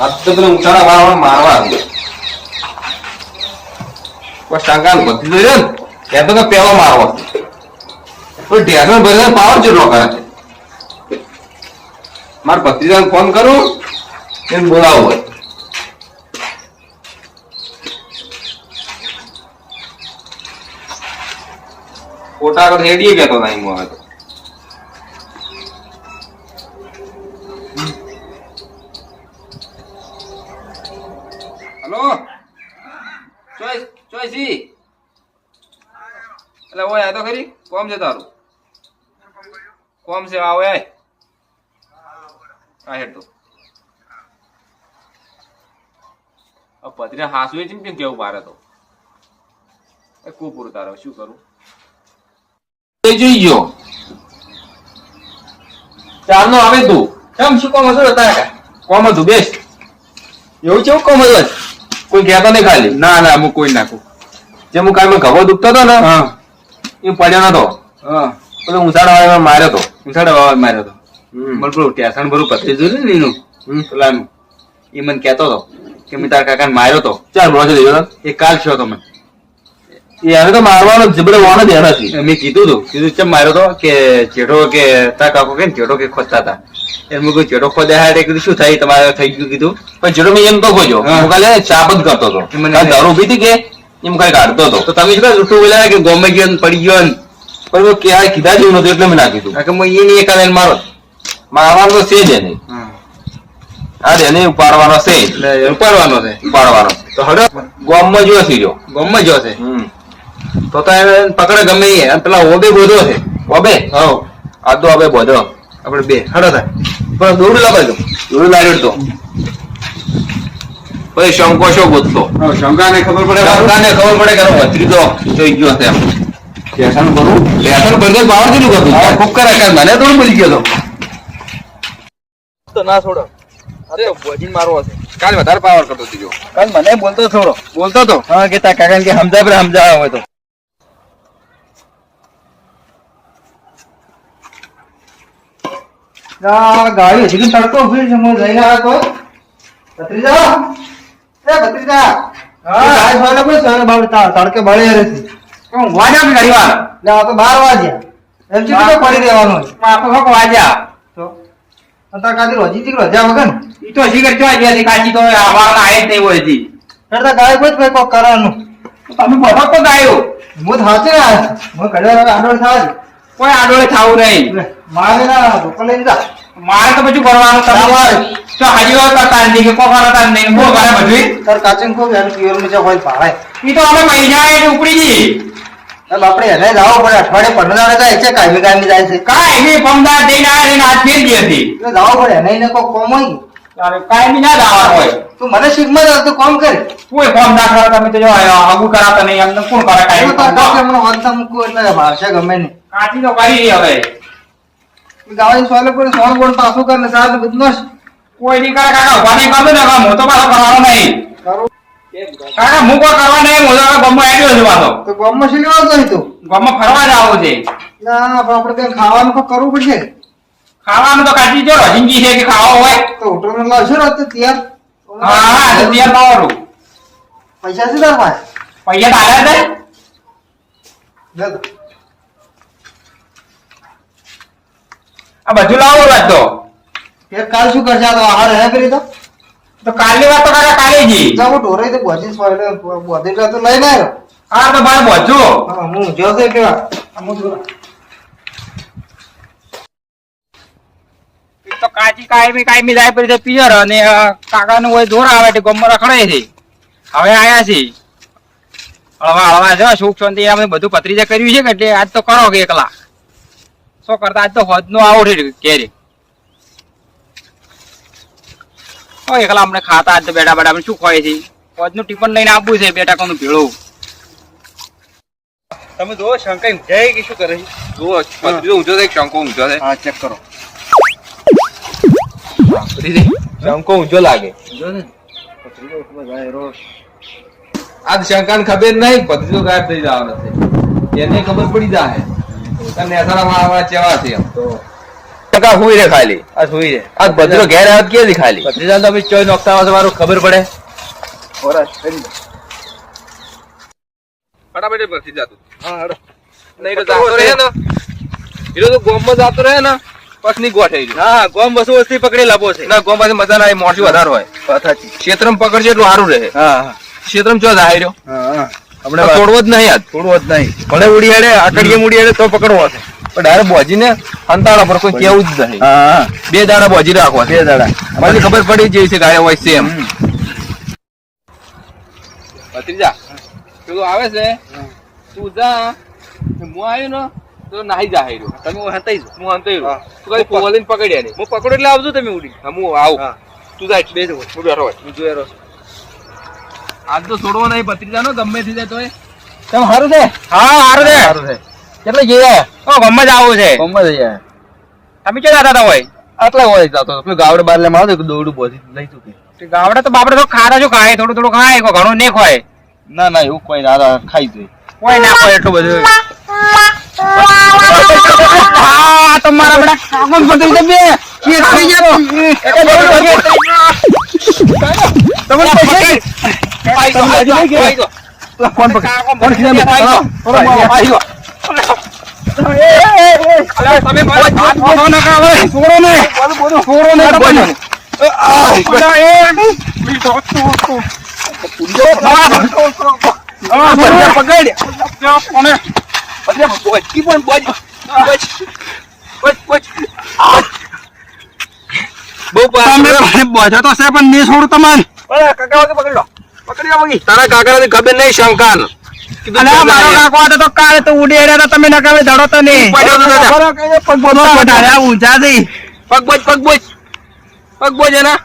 આ તો પેલા ઉતારા વાળા મારવા આવ્યો. કોઈ શંકા બધી તો ને કે તો કે પેલો મારવો. પણ ઢેસણ ભરીને પાવર જેટલો કરે છે. મારા ભત્રીજાને ફોન કરું, એને બોલાવો હોય. ખોટા આગળ હેડીએ કહેતો નહીં હું હવે તો હલો ચોઈસ ચોઈસી એટલે ઓય આ તો ખરી કોમ છે તારું કોમ છે આવો આ હેડો આ પત્રે હાસુ છે કેમ કેવું મારે તો? એ કુપુર તારો શું કરું? જોઈ ગયો. ચાર નો આવે તું. કેમ શું કોમ હતું હતા કોમ હતું બેસ્ટ એવું કેવું કોમ હતું? કોઈ કહેતો નહીં ખાલી. ના ના હું કોઈ નાખું. જે હું કાલ ગભો દુખતો હતો ને હા. એ પડ્યો નતો. હા. પેલો વાળા માર્યો તો. ઉછાડો વાવા માર્યો તો. હમ. મને પેલું ટેશન ભરું પતરી જોયું ને એનું. પેલાનું. એ મને કહેતો હતો કે મેં તારા કાકાને માર્યો તો. ચાલ બોલો દેજો એ કાલ છો તમે એને તો મારવાનો જબરે વાણ જ એનાથી મેં કીધું હતું કીધું ચમ માર્યો તો કે જેઠો કે તારા કાકો કે જેઠો કે ખોદતા હતા. એમ મેં કહ્યું જેઠો ખોદ્યા હારે? કીધું શું થાય? તમારે થઈ ગયું? કીધું. પણ જેટલો મેં એમ તો ખોજો હા. કાલે જ કરતો હતો. મને- દારૂ પીધી કે એમ કઈ કાઢતો હતો. તો તમે શું કહો બોલ્યા કે ગોમે ગયો ને પડી ગયો ને? પણ મેં ક્યાંય કીધા જેવું નતું એટલે મેં ના કીધું. કે હું એ નહીં એકાદ મારો. મારવાનો તો છે જ એને. હા. એને ઉપાડવાનો છે. એટલે ઉપાડવાનો છે. ઉપાડવાનો. તો હડો ગોમમાં જો સીર્યો ગોમમાં જો છે? તો તો એને પકડે ગમે એ. પેલા ઓબે બોધો છે. ઓબે? હવ આ તો હવે બોધો આપણે બે. હડો થાય. પણ દોડું લગાડજો દોડ લાગ્યો તો. પછી શંકો શો ગોતતો શંકાને ખબર પડે શંકાને ખબર પડે કે ભત્રીજો જોઈ ગયો છે. એમ લેસન કરું? લેસન ભરતો પાવર કેટલું કરતું? ખૂબ કરે કે મને થોડું બોલી ગયો તો. ના છોડો. અરે બોજી મારવો છે. કાલ વધારે પાવર કરતો ત્રીજો કાલ મને બોલતો થોડો બોલતો તો હા કે તા કાકા કે સમજાય પર સમજાવ હોય તો. ગાડી હજી તડકો ઊભી છે હું જઈને આવ્યો તો. ભત્રીજા? એ ભત્રીજા. હા. ગાય સોયલે કોઈ સોયલે બાવળી તા- તડકે બળે રહે છે. વાજા બી ઘડી વાર. ના તો 12 વાગ્યા. એમ છે કે પડી રહેવાનું હોય. માપો હક વાજા. તો અત્યારે કાદી રોજી થી રજા વગર ઈ તો શીખર જોઈ ગયા છે કાચી તો આવાના આય જ નહીં હોય જી કરતા ગાય કોઈ કોઈ કોક કરવાનું તમે બધા તો ગાયો. હું થાચે ને આ. હું કડવા આડોળ થાય કોઈ આડોળે થાવું નહીં. મારે ના ધોકો જા. મારે તો બધું કરવાનું તમે તમારે. તો હાજી વાર કરતા નથી કે કોઈ કરતા નહીં બહુ ઘરે બધું તાર કાચન ખૂબ યાર કિયર મજા હોય ભાડે ઈ તો અમે મહિના એ ઉપડી ગઈ આપણે એને જવું પડે અઠવાડિયે પંદર જાય છે કાયમી કાયમી જાય છે. કાંઈ નહીં પમદાર જઈને આવ્યા ને આજ ફેર દી હતી એટલે જવું પડે એને એને કોઈ કોમ હોય. બી ના જવાનું હોય. તું મને જ તું કોમ કરે. કોઈ ફોર્મ દાખલા તમે તો જો આગુ કરાતા નહીં અમને કોણ કરે કાંઈ તો હમણાં વાંચતા મૂકવું એટલે ભાષા ગમે નહીં. કાચી તો કરી હવે. ગાવાની સોલે પર સોલ બોલ પાછું કર ને સાત બધું કોઈ નહીં કરે કાકા ઊભા નહીં કરતો ને તો પાછો કરવાનો નહીં. કરું. કાકા કરવા નહીં મોજા ગમમાં આવ્યો છું તો લેવા તું? ગમમાં ફરવા જવું છે. ના આપણે ખાવાનું તો કરવું પડશે? ખાવાનું તો કાઢી જો છે કે ખાવા હોય. તો હોટલમાં લાવશો હા હા પૈસા છે તાર પાસે? પૈસા તો આલ્યા છે આ બધું લાવો વાત તો કાલ શું કરશે? તો આહાર હે કરી તો? તો કાલની વાત તો કાકા કાલે જી. જા હું ઢોરે તો બોજી સોલે બોધી તો લઈ નાયો હા તો ભાઈ બોજો હા જો કે કેવા. હું જો તો કાચી કાયમી કાયમી જાય પડી પિયર અને કાકા નું હોય દોર આવે તે ગમમાં રખડાય છે. હવે આયા છે. હળવા હળવા છે સુખ શાંતિ અમે બધું પત્રીજા કર્યું છે કે એટલે આજ તો કરો કે એકલા. શું કરતા? આજ તો હોજ નો આવો છે કેરી ઓ એકલા આપણે ખાતા આજ બેટા બેઠા શું ખોય છે? હોજનું ટિફન લઈને આપવું છે બેટા કોનું ભેળું? તમે જો શંકા ઊંઘાય કે શું કરે જુઓ ભત્રીજો ઊંચો છે કે શંકો ઊંચો છે. હા ચેક કરો. શંકો ઊંચો લાગે. જો ને? પથરીઓ ઉપર જાય રોજ. આ શંકાને ખબર નહીં ભત્રીજો ગાયબ થઈ જવાનો છે. એને ખબર પડી જાય અને નેસારામાં આવા ચેવા છે એમ. તો ટકા હુઈ રે ખાલી. આ સુઈ રે આ ભદ્રો ઘેર આવત કે ખાલી? ભત્રીજા તો ચોઈ નોખતા આવશે મારું ખબર પડે. ફટાફટ ભરતી જાતું નહીં તો જાતો રહે ને હીરો તો ગોમમાં જાતો રહે ને પછી ની ગોઠ આવી હા ગોમ વસ્તુ વસ્તી પકડી લાવો છે. ના ગોમ પાસે મજા ના આવે મોટી વધારે હોય. સાચી ક્ષેત્રમ પકડશે એટલું સારું રહે. હા ક્ષેત્રમ ચો જાય રહ્યો? હા હમણાં તોડવો જ નહીં આજ. તોડવો જ નહીં. ભલે ઉડી હેડે આકડીએ મુડી હેડે તો પકડવો છે ડાયરેક્ટ બોજીને અંતાળા પર કોઈ કેવું જ નહીં. હા. હા બે દાડા બોજી રાખો બે દાડા. પછી ખબર પડી જઈ છે ગાયો હોય સેમ ભત્રીજા પેલું આવે છે? તું જા. હું આવ્યો ને તો નાહી જા હાર્યો તમે હતાઈ જો હું અંતે હા. તું કઈ પોલીન પકડ્યા નહીં હું પકડો એટલે આવજો તમે ઉડી. હા, હું આવું. તું જા બે હું બેઠો હોય હું જોઈ રહ્યો આજ તો છોડવો નહીં ભત્રીજા નો ગમે થઈ જાય તોય. તમે સારું છે? હા સારું છે. સારું છે. કેટલે જઈએ ઓ ગમે જ આવું છે. ગમે જ જઈએ તમે ક્યાં જતા હતા હોય? આટલા હોય જતો પેલું ગાવડે બાર લે મારો દોડું બોધી લઈ ચૂકી ગાવડે તો બાપડે તો ખારા શું ખાય? થોડું થોડું ખાય કો ઘણું નહીં ખાય ના ના એવું કોઈ ના ના, ખાઈ જોઈએ. કોઈ ના ખાય એટલું બધું. હા બે? કે થઈ ગયો તમે પકડ. કોણ પકડ. કોણ ગયો. તમે મારા હાથ બોલો ના કાવે છોડો ને છોડો ને તમને બધા એ બીજો તો પકડ કોને બોજી પણ બોજી બહુ તમે મને બોજો તો છે પણ નહીં છોડું તમને તારા કાકા ને ખબર નહીં આ મારો તો કાલે તો ઉડી રહ્યા તમે નકામે ધડો તો નહીં પડ્યો તો દાદા. પગ બોલો વધારે આ ઊંચા થઈ પગ બોજ પગ બોજ પગ બોજ એના.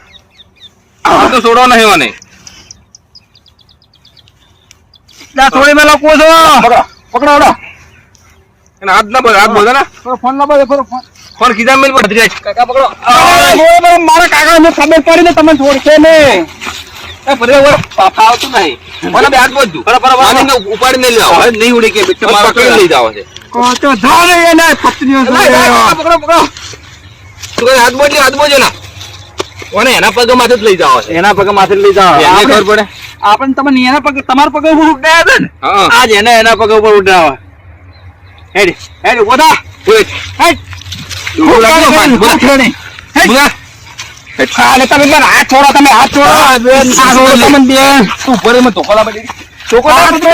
આ તો છોડો નહીં મને થોડી મેં લોકો છો. પકડો પકડો એના હાથ ના બોલ હાથ બોલ ને. ફોન લાવો ફોન ફોન કીધા મેલ પર. જાય કાકા પકડો. મારા કાકા ને ખબર પડી ને તમે છોડશે ને એ ઓર પાપા આવતું નહીં. મને બે હાથ બોજતું આને ઉપાડી નહીં લેવા નહીં ઉડી કે બેટા મારા કઈ લઈ જાવ છે. તો જાઓ ને પત્નીઓ પકડો પકડો તું હાથ બોજ હાથ બોજ એના ઓને એના પગ માથે જ લઈ જાવ છે. એના પગ માથે લઈ એને ખબર પડે? આપણે તમે એના પગ તમારા પગ ઉપર ઉડાયા હતા ને? આજ એને એના પગ ઉપર ઉડાવા હેડ હેડી બોલ હેડ. અને તમે બેન હાથ છોડો તમે હાથ છોડો હા, છોડો તમે બેન ઉપર એમાં ધોકો લાગે છે. તો તમે- કે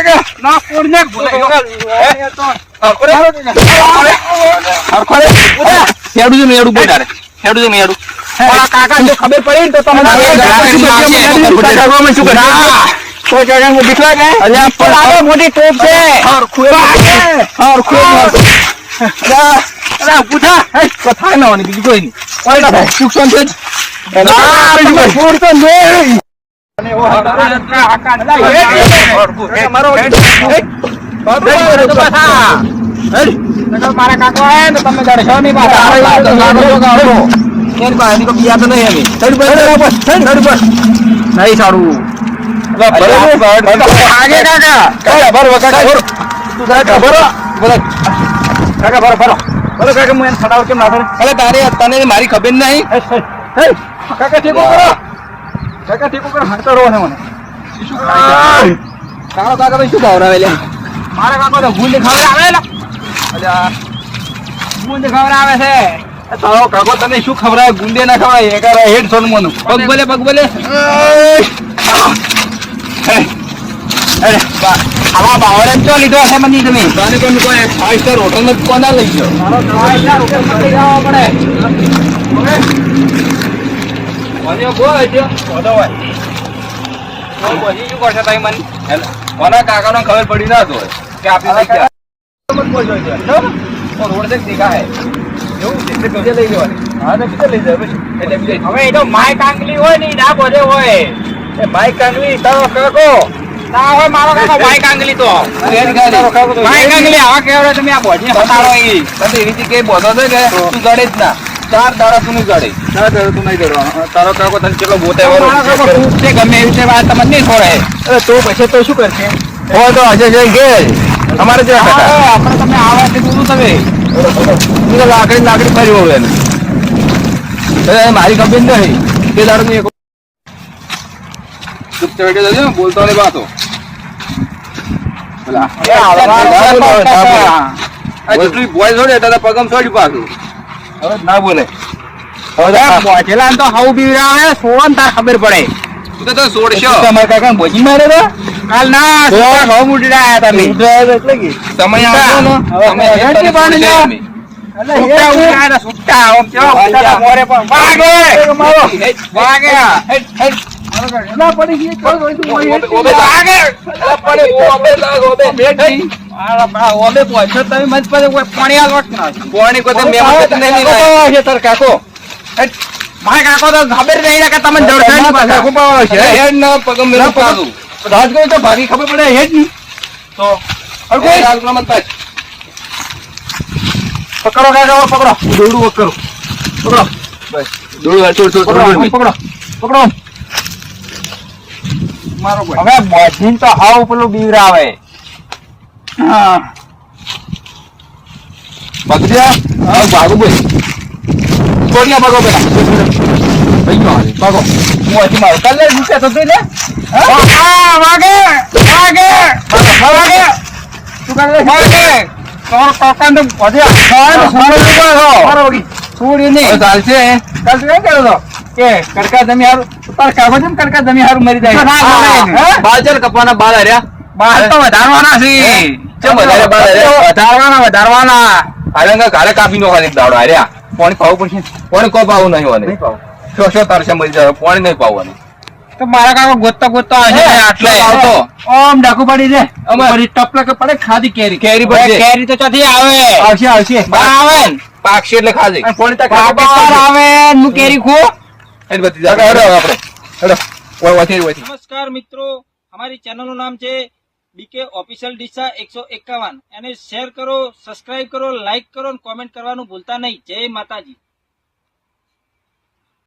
કે ના હેડું બોલ તારે. હેડું કાકા જો ખબર પડી તો તમે ના, ના, ના, ના, શું કરે? તો પણ આ મોટી ટોપ છે અરે ઊભું થા કથા ના બીજું કોઈ નહીં કોઈ ના છે. મારો કાકો ને તમે પાછા. એની તો સારું આગે કાકા કાકા ભરો કાકા ભરો તું કાકા ભરો બોલો કાકા ભરો ભરો ભરો કાકા હું એને સડાવ કેમ ના કરે અરે તારે તને મારી ખબર નહીં. કાકા ઠીકો કરો કાકા ઠીકો કરો હાંકતા રહો ને મને. તારો કાકા ભાઈ શું ભાવરાવે લે? મારા કાકા તો ગુંદ ખવડાવે લા. અલ્યા ગુંદ ખવડાવે છે. તારો કાકો તને શું ખવડાવે? ગુંડે ના ખવડાવે એકાર હેડ સોન મોનું. પગ બોલે પગ બોલે આવા બાવળે ચો લીધો હશે મને તમે. તારે કોઈ કોઈ ફાઈવ સ્ટાર હોટલમાં કોના લઈ ગયો જવા પડે. મને હોય શું કરશે તમે મને? કાકાનો ખબર પડી ના તો. કે આપણે રોડ દેખા હે? એવું એટલે કજે લઈ જવાની. હા તો કિતે લઈ જાય પછી. એટલે હવે એ તો માય કાંગલી હોય ને ના બધે હોય. એ માય કાંગલી તો કાકો. ના હોય મારો કાકો માય કાંગલી તો. તારો કાકો તો માય કાંગલી આવા કેવડે તમે આ ભોજી હટાડો ઈ તને એવી રીતે કઈ બોધો છે કે તું જડે જ ના. ચાર દાડા તું નહીં જડે. ના તારો તું નહીં જડવાનો. તારો કાકો તને કેટલો બોતે મારો છે ગમે એવી છે વાત તમને નહીં છોડે અરે તો પછી તો શું કરશે? હોય તો જઈ ઘેર અમારે જે આપણે તમે આવા છે દૂર તમે. હું તો લાકડી લાકડી ફરી એને. મારી કંપની નહીં. તે દાડો જજો બોલતો નહીં વાતો. જેટલી ખબર પડે તું તો છોડશો તમારે કાકા બોજી મારે કાલ ના વાગે ના પડી ગઈ તો ઓબે- ઓબે તો આગે. પડે, ઓબે લાગ, ઓબે. ઓબે પહોંચો તમે મત પછી કોઈ પાણી આલવટ ના પોણી કોઈ તો નહીં લાવી. છે કાકો મારા કાકો તો ખબર નહીં કે તમે છે. હેડ ના તો ભાગી ખબર પડે હે જ નહીં તો મત પાછ. પકડો કાકા પકડો દોડું પકડો બસ. દોડ, પકડો દોડ. પકડો પકડો મારો ભાઈ. હવે બોધીન તો હાવ પેલું બીવરાવે. હા. બગડ્યા હા, ભાગો ભાઈ. છોડના ભાગો પેલા. ભાઈ ગયો હાલે. ભાગો. હું હજી મારું. કાલે રૂપિયા તો દઈ લે. હા? વાગે વાગે. વાગે. તું કાલે વાગે. તારો કાકા ને છોડી નહીં ચાલશે. એમ કહેતો હતો કે કડકા જમી હારું તાર કાકો જેમ કડકા જમી હારું મરી જાય. બાલ ચાલ કપવાના બાલ હાર્યા. બાર તો વધારવાના છે. ચમ વધારે બાર હાર્યા? વધારવાના વધારવાના. હાલે ઘરે કાપી નો ખાલી દાડો હાર્યા. પાણી પાવું પડશે. પાણી કોઈ પાવું નહીં હોને. શો શો તારશે મરી જાય પાણી નહીં પાવાનું તો મારા કાકો ગોતતા ગોતતા હશે આટલે આવતો. ઓમ ડાકુ પડી છે. અમાર. અમારી ટપલા કે પડે ખાધી કેરી. કેરી પડે કેરી તો ચોથી આવે. આવશે આવશે. આવે. પાકશે એટલે ખાધી. આવે. હું કેરી ખું? નમસ્કાર, મિત્રો. અમારી ચેનલનું નામ છે બીકે ઓફિશિયલ ડીસા એકસો એકાવન. એને શેર કરો, સબસ્ક્રાઇબ કરો લાઈક કરો અને કોમેન્ટ કરવાનું ભૂલતા નહીં. જય માતાજી.